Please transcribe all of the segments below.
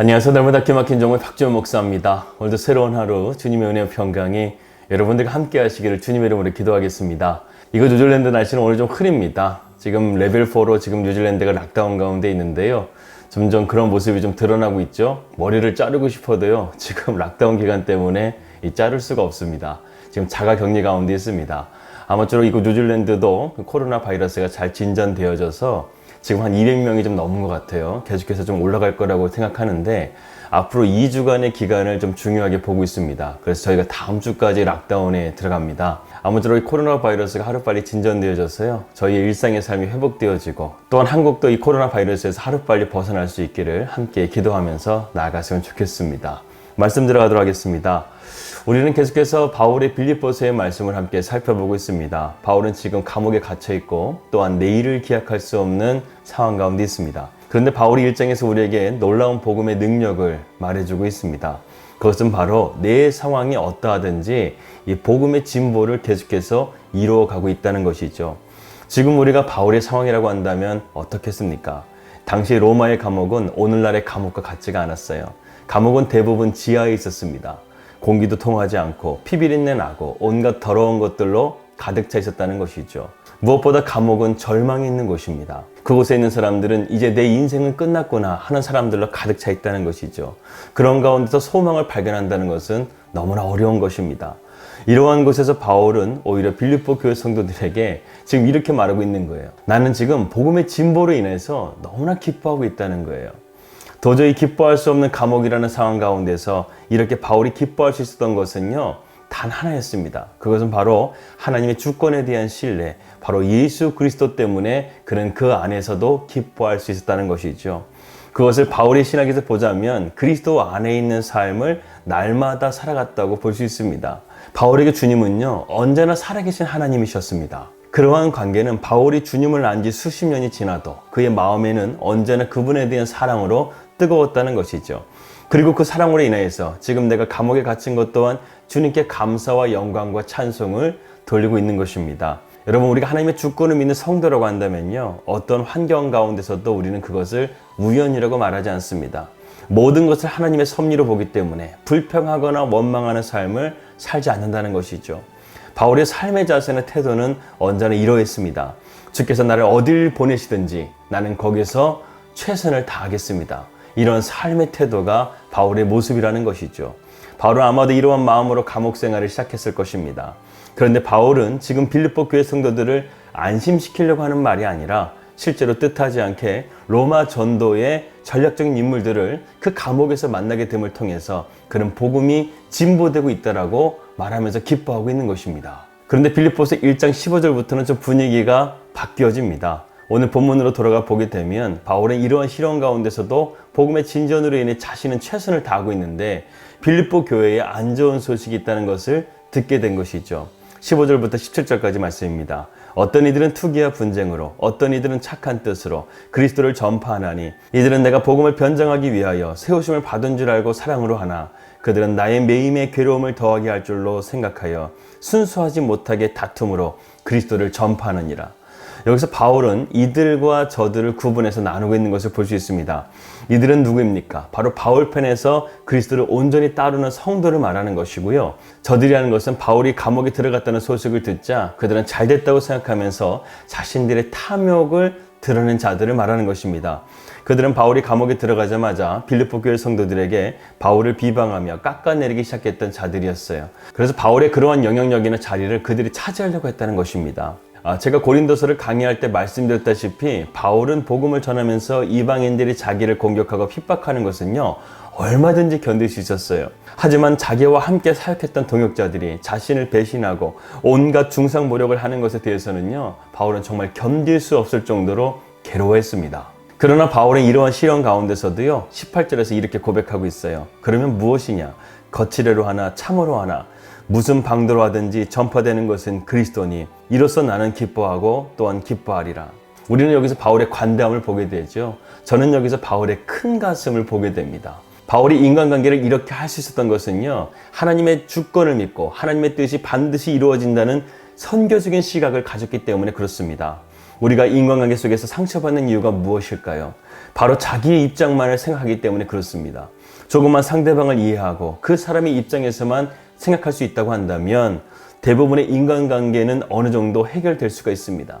안녕하세요. 날마다 기막힌 종의 박지원 목사입니다. 오늘도 새로운 하루 주님의 은혜 평강이 여러분들과 함께 하시기를 주님의 이름으로 기도하겠습니다. 이거 뉴질랜드 날씨는 오늘 좀 흐립니다. 지금 레벨 4로 지금 뉴질랜드가 락다운 가운데 있는데요. 점점 그런 모습이 좀 드러나고 있죠. 머리를 자르고 싶어도요. 지금 락다운 기간 때문에 이 자를 수가 없습니다. 지금 자가 격리 가운데 있습니다. 아무쪼록 이곳 뉴질랜드도 그 코로나 바이러스가 잘 진전되어져서 지금 한 200명이 좀 넘은 것 같아요. 계속해서 좀 올라갈 거라고 생각하는데 앞으로 2주간의 기간을 좀 중요하게 보고 있습니다. 그래서 저희가 다음 주까지 락다운에 들어갑니다. 아무쪼록 이 코로나 바이러스가 하루빨리 진전되어져서요. 저희의 일상의 삶이 회복되어지고 또한 한국도 이 코로나 바이러스에서 하루빨리 벗어날 수 있기를 함께 기도하면서 나아갔으면 좋겠습니다. 말씀 들어가도록 하겠습니다. 우리는 계속해서 바울의 빌립보서의 말씀을 함께 살펴보고 있습니다. 바울은 지금 감옥에 갇혀 있고 또한 내일을 기약할 수 없는 상황 가운데 있습니다. 그런데 바울이 일장에서 우리에게 놀라운 복음의 능력을 말해주고 있습니다. 그것은 바로 내 상황이 어떠하든지 이 복음의 진보를 계속해서 이루어가고 있다는 것이죠. 지금 우리가 바울의 상황이라고 한다면 어떻겠습니까? 당시 로마의 감옥은 오늘날의 감옥과 같지가 않았어요. 감옥은 대부분 지하에 있었습니다. 공기도 통하지 않고 피비린내 나고 온갖 더러운 것들로 가득 차 있었다는 것이죠. 무엇보다 감옥은 절망이 있는 곳입니다. 그곳에 있는 사람들은 이제 내 인생은 끝났구나 하는 사람들로 가득 차 있다는 것이죠. 그런 가운데서 소망을 발견한다는 것은 너무나 어려운 것입니다. 이러한 곳에서 바울은 오히려 빌립보 교회 성도들에게 지금 이렇게 말하고 있는 거예요. 나는 지금 복음의 진보로 인해서 너무나 기뻐하고 있다는 거예요. 도저히 기뻐할 수 없는 감옥이라는 상황 가운데서 이렇게 바울이 기뻐할 수 있었던 것은요, 단 하나였습니다. 그것은 바로 하나님의 주권에 대한 신뢰, 바로 예수 그리스도 때문에 그는 그 안에서도 기뻐할 수 있었다는 것이죠. 그것을 바울의 신학에서 보자면 그리스도 안에 있는 삶을 날마다 살아갔다고 볼 수 있습니다. 바울에게 주님은요, 언제나 살아계신 하나님이셨습니다. 그러한 관계는 바울이 주님을 안 지 수십 년이 지나도 그의 마음에는 언제나 그분에 대한 사랑으로 뜨거웠다는 것이죠. 그리고 그 사랑으로 인하여서 지금 내가 감옥에 갇힌 것 또한 주님께 감사와 영광과 찬송을 돌리고 있는 것입니다. 여러분, 우리가 하나님의 주권을 믿는 성도라고 한다면요. 어떤 환경 가운데서도 우리는 그것을 우연이라고 말하지 않습니다. 모든 것을 하나님의 섭리로 보기 때문에 불평하거나 원망하는 삶을 살지 않는다는 것이죠. 바울의 삶의 자세나 태도는 언제나 이러했습니다. 주께서 나를 어딜 보내시든지 나는 거기서 최선을 다하겠습니다. 이런 삶의 태도가 바울의 모습이라는 것이죠. 바울은 아마도 이러한 마음으로 감옥 생활을 시작했을 것입니다. 그런데 바울은 지금 빌립보 교회 성도들을 안심시키려고 하는 말이 아니라 실제로 뜻하지 않게 로마 전도의 전략적인 인물들을 그 감옥에서 만나게 됨을 통해서 그는 복음이 진보되고 있다라고 말하면서 기뻐하고 있는 것입니다. 그런데 빌립보서 1장 15절부터는 좀 분위기가 바뀌어집니다. 오늘 본문으로 돌아가 보게 되면 바울은 이러한 실현 가운데서도 복음의 진전으로 인해 자신은 최선을 다하고 있는데 빌립보 교회에 안 좋은 소식이 있다는 것을 듣게 된 것이죠. 15절부터 17절까지 말씀입니다. 어떤 이들은 투기와 분쟁으로 어떤 이들은 착한 뜻으로 그리스도를 전파하나니 이들은 내가 복음을 변장하기 위하여 세우심을 받은 줄 알고 사랑으로 하나 그들은 나의 매임의 괴로움을 더하게 할 줄로 생각하여 순수하지 못하게 다툼으로 그리스도를 전파하느니라. 여기서 바울은 이들과 저들을 구분해서 나누고 있는 것을 볼 수 있습니다. 이들은 누구입니까? 바로 바울 편에서 그리스도를 온전히 따르는 성도를 말하는 것이고요. 저들이라는 것은 바울이 감옥에 들어갔다는 소식을 듣자 그들은 잘 됐다고 생각하면서 자신들의 탐욕을 드러낸 자들을 말하는 것입니다. 그들은 바울이 감옥에 들어가자마자 빌립보 교회 성도들에게 바울을 비방하며 깎아내리기 시작했던 자들이었어요. 그래서 바울의 그러한 영향력이나 자리를 그들이 차지하려고 했다는 것입니다. 아, 제가 고린도서를 강의할 때 말씀드렸다시피 바울은 복음을 전하면서 이방인들이 자기를 공격하고 핍박하는 것은요 얼마든지 견딜 수 있었어요. 하지만 자기와 함께 사역했던 동역자들이 자신을 배신하고 온갖 중상 모력을 하는 것에 대해서는요 바울은 정말 견딜 수 없을 정도로 괴로워했습니다. 그러나 바울은 이러한 시련 가운데서도요 18절에서 이렇게 고백하고 있어요. 그러면 무엇이냐? 거칠애로 하나 참으로 하나 무슨 방도로 하든지 전파되는 것은 그리스도니 이로써 나는 기뻐하고 또한 기뻐하리라. 우리는 여기서 바울의 관대함을 보게 되죠. 저는 여기서 바울의 큰 가슴을 보게 됩니다. 바울이 인간관계를 이렇게 할 수 있었던 것은요, 하나님의 주권을 믿고 하나님의 뜻이 반드시 이루어진다는 선교적인 시각을 가졌기 때문에 그렇습니다. 우리가 인간관계 속에서 상처받는 이유가 무엇일까요? 바로 자기의 입장만을 생각하기 때문에 그렇습니다. 조금만 상대방을 이해하고 그 사람의 입장에서만 생각할 수 있다고 한다면 대부분의 인간관계는 어느 정도 해결될 수가 있습니다.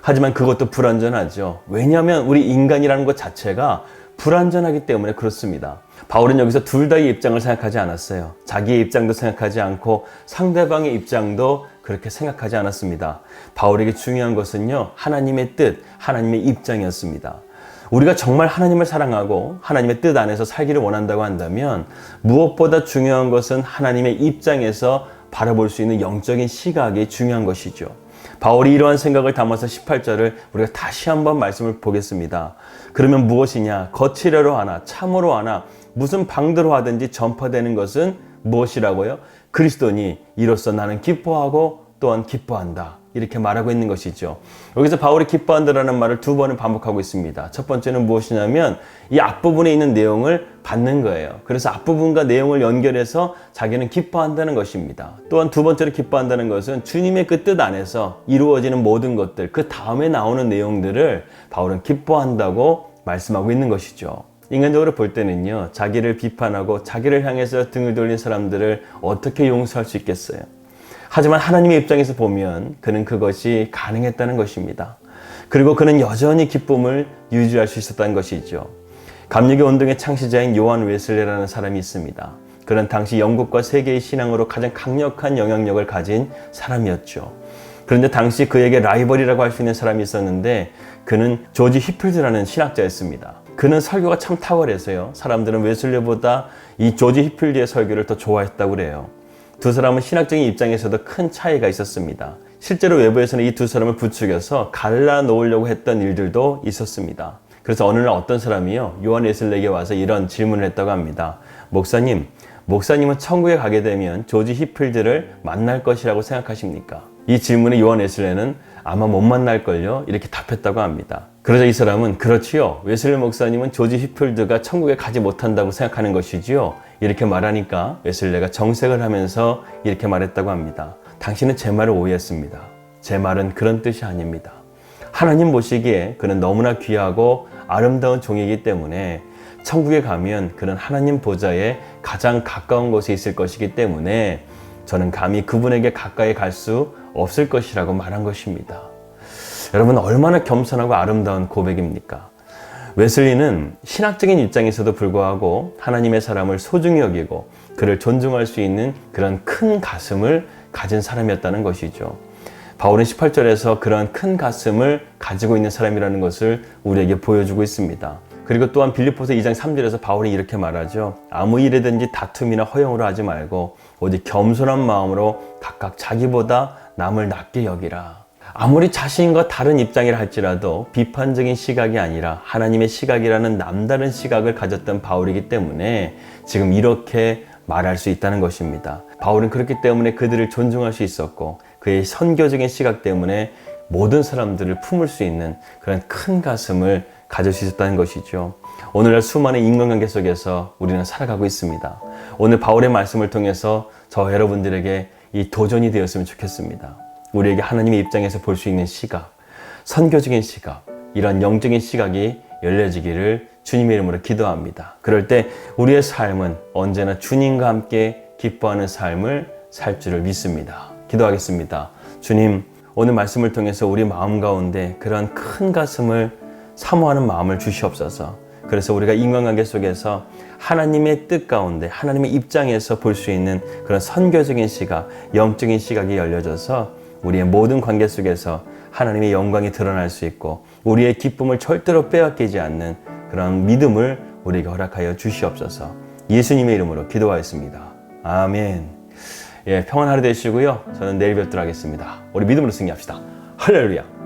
하지만 그것도 불완전하죠. 왜냐하면 우리 인간이라는 것 자체가 불완전하기 때문에 그렇습니다. 바울은 여기서 둘 다의 입장을 생각하지 않았어요. 자기의 입장도 생각하지 않고 상대방의 입장도 그렇게 생각하지 않았습니다. 바울에게 중요한 것은요, 하나님의 뜻, 하나님의 입장이었습니다. 우리가 정말 하나님을 사랑하고 하나님의 뜻 안에서 살기를 원한다고 한다면 무엇보다 중요한 것은 하나님의 입장에서 바라볼 수 있는 영적인 시각이 중요한 것이죠. 바울이 이러한 생각을 담아서 18절을 우리가 다시 한번 말씀을 보겠습니다. 그러면 무엇이냐? 거칠어로 하나, 참으로 하나, 무슨 방도로 하든지 전파되는 것은 무엇이라고요? 그리스도니 이로써 나는 기뻐하고 또한 기뻐한다. 이렇게 말하고 있는 것이죠. 여기서 바울이 기뻐한다라는 말을 두 번을 반복하고 있습니다. 첫 번째는 무엇이냐면 이 앞부분에 있는 내용을 받는 거예요. 그래서 앞부분과 내용을 연결해서 자기는 기뻐한다는 것입니다. 또한 두 번째로 기뻐한다는 것은 주님의 그 뜻 안에서 이루어지는 모든 것들, 그 다음에 나오는 내용들을 바울은 기뻐한다고 말씀하고 있는 것이죠. 인간적으로 볼 때는요, 자기를 비판하고 자기를 향해서 등을 돌린 사람들을 어떻게 용서할 수 있겠어요? 하지만 하나님의 입장에서 보면 그는 그것이 가능했다는 것입니다. 그리고 그는 여전히 기쁨을 유지할 수 있었다는 것이죠. 감리교 운동의 창시자인 요한 웨슬레라는 사람이 있습니다. 그는 당시 영국과 세계의 신앙으로 가장 강력한 영향력을 가진 사람이었죠. 그런데 당시 그에게 라이벌이라고 할 수 있는 사람이 있었는데 그는 조지 히필드라는 신학자였습니다. 그는 설교가 참 탁월해서요. 사람들은 웨슬레보다 이 조지 히필드의 설교를 더 좋아했다고 그래요. 두 사람은 신학적인 입장에서도 큰 차이가 있었습니다. 실제로 외부에서는 이 두 사람을 부추겨서 갈라 놓으려고 했던 일들도 있었습니다. 그래서 어느 날 어떤 사람이요, 요한 웨슬레에게 와서 이런 질문을 했다고 합니다. 목사님, 목사님은 천국에 가게 되면 조지 히필드를 만날 것이라고 생각하십니까? 이 질문에 요한 웨슬레는 아마 못 만날걸요? 이렇게 답했다고 합니다. 그러자 이 사람은 그렇지요. 웨슬레 목사님은 조지 히필드가 천국에 가지 못한다고 생각하는 것이지요. 이렇게 말하니까 웨슬레가 정색을 하면서 이렇게 말했다고 합니다. 당신은 제 말을 오해했습니다. 제 말은 그런 뜻이 아닙니다. 하나님 보시기에 그는 너무나 귀하고 아름다운 종이기 때문에 천국에 가면 그는 하나님 보좌에 가장 가까운 곳에 있을 것이기 때문에 저는 감히 그분에게 가까이 갈 수 없을 것이라고 말한 것입니다. 여러분 얼마나 겸손하고 아름다운 고백입니까? 웨슬리는 신학적인 입장에서도 불구하고 하나님의 사람을 소중히 여기고 그를 존중할 수 있는 그런 큰 가슴을 가진 사람이었다는 것이죠. 바울은 18절에서 그런 큰 가슴을 가지고 있는 사람이라는 것을 우리에게 보여주고 있습니다. 그리고 또한 빌립보서 2장 3절에서 바울이 이렇게 말하죠. 아무 일에든지 다툼이나 허용으로 하지 말고 오직 겸손한 마음으로 각각 자기보다 남을 낮게 여기라. 아무리 자신과 다른 입장이라 할지라도 비판적인 시각이 아니라 하나님의 시각이라는 남다른 시각을 가졌던 바울이기 때문에 지금 이렇게 말할 수 있다는 것입니다. 바울은 그렇기 때문에 그들을 존중할 수 있었고 그의 선교적인 시각 때문에 모든 사람들을 품을 수 있는 그런 큰 가슴을 가질 수 있었다는 것이죠. 오늘날 수많은 인간관계 속에서 우리는 살아가고 있습니다. 오늘 바울의 말씀을 통해서 저 여러분들에게 이 도전이 되었으면 좋겠습니다. 우리에게 하나님의 입장에서 볼 수 있는 시각, 선교적인 시각, 이런 영적인 시각이 열려지기를 주님의 이름으로 기도합니다. 그럴 때 우리의 삶은 언제나 주님과 함께 기뻐하는 삶을 살 줄을 믿습니다. 기도하겠습니다. 주님, 오늘 말씀을 통해서 우리 마음 가운데 그런 큰 가슴을 사모하는 마음을 주시옵소서. 그래서 우리가 인간관계 속에서 하나님의 뜻 가운데 하나님의 입장에서 볼 수 있는 그런 선교적인 시각, 영적인 시각이 열려져서 우리의 모든 관계 속에서 하나님의 영광이 드러날 수 있고 우리의 기쁨을 절대로 빼앗기지 않는 그런 믿음을 우리에게 허락하여 주시옵소서. 예수님의 이름으로 기도하였습니다. 아멘. 예, 평안 하루 되시고요. 저는 내일 뵙도록 하겠습니다. 우리 믿음으로 승리합시다. 할렐루야.